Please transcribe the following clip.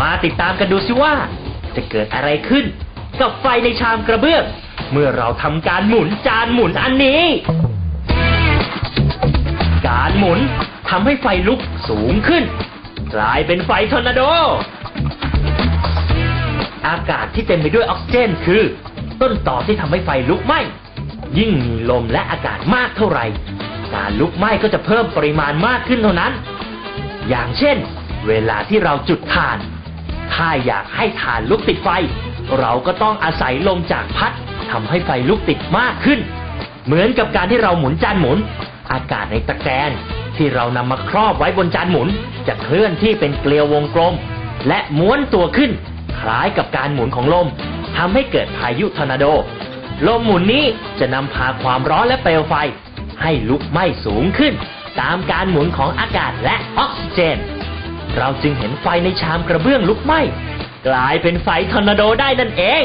มาติดตามกันดูสิว่า จะเกิดอะไรขึ้น กับไฟในชามกระเบื้อง เมื่อเราทำการหมุนจานหมุนอันนี้ การหมุนทำให้ไฟลุกสูงขึ้น กลายเป็นไฟทอร์นาโด อากาศที่เต็มไปด้วยออกซิเจนคือ ต้นต่อที่ทำให้ไฟลุกไหม้ยิ่งมีลมและอากาศมากเท่าไหร่ การลุกไหม้ก็จะเพิ่มปริมาณมากขึ้นเท่านั้น อย่างเช่น เวลาที่เราจุดถ่าน ถ้าอยากให้ถ่านลุกติดไฟ เราก็ต้องอาศัยลมจากพัดทำให้ไฟลุกติดมากขึ้น เหมือนกับการที่เราหมุนจานหมุน อากาศในตะแกรงที่เรานำมาครอบไว้บนจานหมุน จะเคลื่อนที่เป็นเกลียววงกลม และม้วนตัวขึ้น คล้ายกับการหมุนของลมทำให้เกิดพายุทอร์นาโด ลมหมุนนี้จะนำพาความร้อนและเปลวไฟ ให้ลุกไหม้สูงขึ้น ตามการหมุนของอากาศและออกซิเจน เราจึงเห็นไฟในชามกระเบื้องลุกไหม้กลายเป็นไฟทอร์นาโดได้นั่นเอง